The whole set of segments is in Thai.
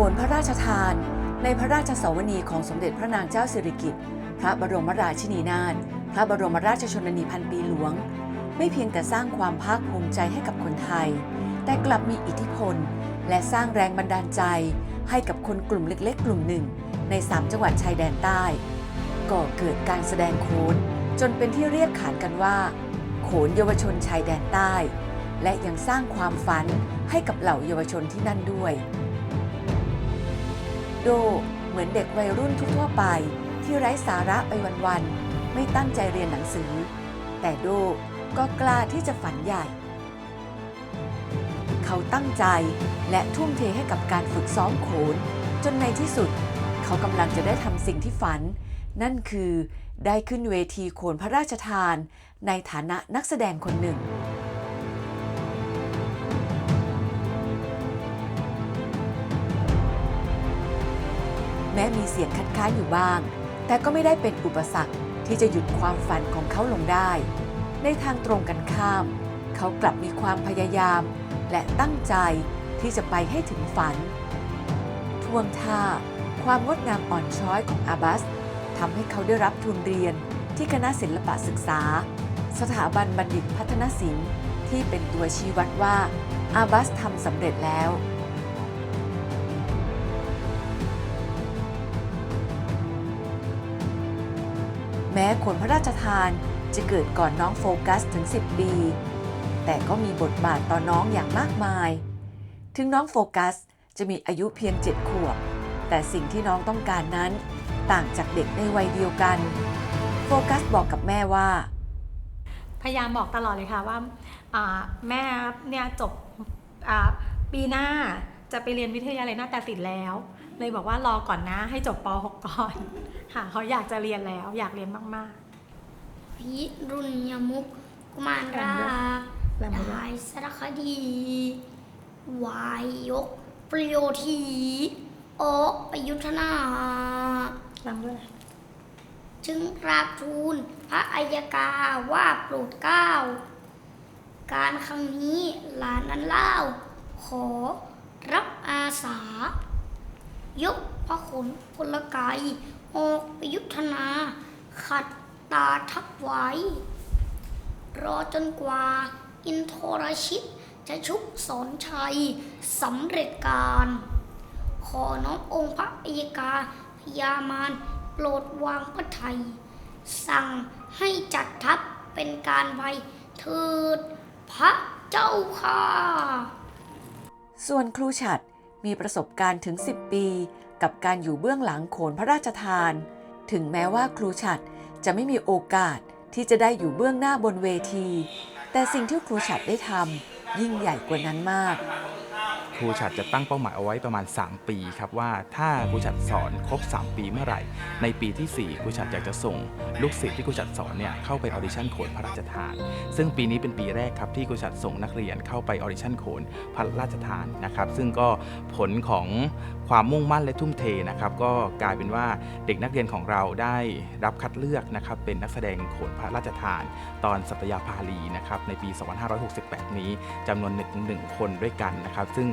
ขนพระราชทาน ในพระราชสวนีของสมเด็จพระนางเจ้าสิริกิติ์ พระบรมราชินีนาถ พระบรมราชชนนีพันปีหลวง ไม่เพียงแต่สร้างความภาคภูมิใจให้กับคนไทย แต่กลับมีอิทธิพล และสร้างแรงบันดาลใจ ให้กับคนกลุ่มเล็กๆ กลุ่มหนึ่ง ใน 3 จังหวัดชายแดนใต้ ก่อเกิดการแสดงโขนจนเป็นที่เรียกขานกันว่า โขนเยาวชนชายแดนใต้ และยังสร้างความฝันให้กับเหล่าเยาวชนที่นั่นด้วย โด เหมือนเด็กวัยรุ่นทั่วไป ที่ไร้สาระไปวันๆ ไม่ตั้งใจเรียนหนังสือ แต่โดก็กล้าที่จะฝันใหญ่ เขาตั้งใจและทุ่มเทให้กับการฝึกซ้อมโขน จนในที่สุด เขากำลังจะได้ทำสิ่งที่ฝัน นั่นคือได้ขึ้นเวทีโขนพระราชทาน ในฐานะนักแสดงคนหนึ่ง ม้มีเสียงคัดค้านอยู่บ้าง แต่ก็ไม่ได้เป็นอุปสรรคที่จะหยุดความฝันของเขาลงได้ ในทางตรงกันข้าม เขากลับมีความพยายาม และตั้งใจที่จะไปให้ถึงฝัน ท่วงท่า ความงดงามอ่อนช้อยของอาบัสทำให้เขาได้รับทุนเรียนที่คณะศิลปศึกษา สถาบันบัณฑิตพัฒนศิลป์ที่เป็นตัวชี้วัดว่าอาบัสทำสำเร็จแล้ว แม้ขนพระราชทานจะเกิดก่อนน้องโฟกัสถึง 10 ปี แต่ก็มีบทบาทต่อน้องอย่างมากมาย ถึงน้องโฟกัสจะมีอายุเพียง 7 ขวบ แต่สิ่งที่น้องต้องการนั้น ต่างจากเด็กในวัยเดียวกัน โฟกัสบอกกับแม่ว่า พยายามบอกตลอดเลยค่ะว่าาแม่เนี่ยจบปีหน้าจะไปเรียนวิทยาลัยนาฏศิลป์แล้ว เลยบอกว่ารอก่อนนะให้จบป .6 ก่อน ค่ะเขาอยากจะเรียนแล้วอยากเรียนมากพิรุณยมุกกุมารราๆแล้วมันก็ไดสารคดี วายยก ปรียวทีโอประยุทธนาลำด้วยจึงกราบทูลพระอัยกาว่าโปรดเกล้า การครั้งนี้หลานนั้นเล่า ขอรับอาสา ยกพระขนพลไกายออกไปยุทธนา ขัดตาทับไว้ รอจนกว่า อินทรชิต จะชุบสอนชัยสำเร็จการ ขอน้อมองค์พระอัยกาพยามารโปรดวางพระไทย สั่งให้จัดทัพเป็นการไวเถิดพระเจ้าค่ะ ส่วนครูฉัด มีประสบการณ์ถึง 10 ปี กับการอยู่เบื้องหลังโขนพระราชทาน ถึงแม้ว่าครูฉัดจะไม่มีโอกาสที่จะได้อยู่เบื้องหน้าบนเวที แต่สิ่งที่ครูฉัดได้ทำยิ่งใหญ่กว่านั้นมาก ครูฉัดจะตั้งเป้าหมายเอาไว้ประมาณ 3 ปีครับว่าถ้าครูฉัดสอนครบ 3 ปีเมื่อไหร่ ในปีที่ 4 ครูฉัดอยากจะส่ง ลูกศิษย์ที่ครูฉัดสอนเนี่ยเข้าไปออดิชั่นโขนพระราชทาน ซึ่งปีนี้เป็นปีแรกครับที่ครูฉัดส่งนักเรียนเข้าไปออดิชั่นโขนพระราชทานนะครับ ซึ่งก็ผลของความมุ่งมั่นและทุ่มเทนะครับก็กลายเป็นว่าเด็กนักเรียนของเราได้รับคัดเลือกนะครับเป็นนักแสดงโขนพระราชทาน ตอนสัตยาภาลีนะครับในปี 2568 นี้จำนวนหนึ่งหนึ่งคนด้วยกันนะครับ ซึ่ง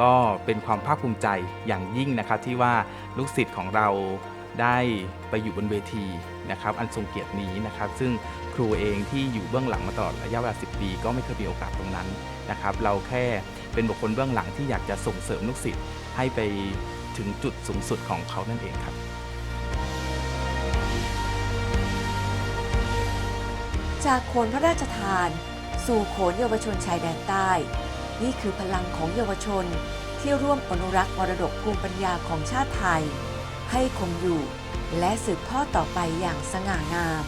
ก็เป็นความภาคภูมิใจอย่างยิ่งนะครับที่ว่าลูกศิษย์ของเราได้ไปอยู่บนเวทีนะครับอันทรงเกียรตินี้นะครับ ซึ่งครูเองที่อยู่เบื้องหลังมาตลอดระยะเวลา 10 ปี ก็ไม่เคยมีโอกาสตรงนั้นนะครับ เราแค่เป็นบุคคลเบื้องหลังที่อยากจะส่งเสริมลูกศิษย์ให้ไปถึงจุดสูงสุดของเขานั่นเองครับ จากโขนพระราชทาน สู่โขนเยาวชนชายแดนใต้ นี่คือพลังของเยาวชนที่ร่วมอนุรักษ์มรดกภูมิปัญญาของชาติไทย ให้คงอยู่ และสืบทอดต่อไปอย่างสง่างาม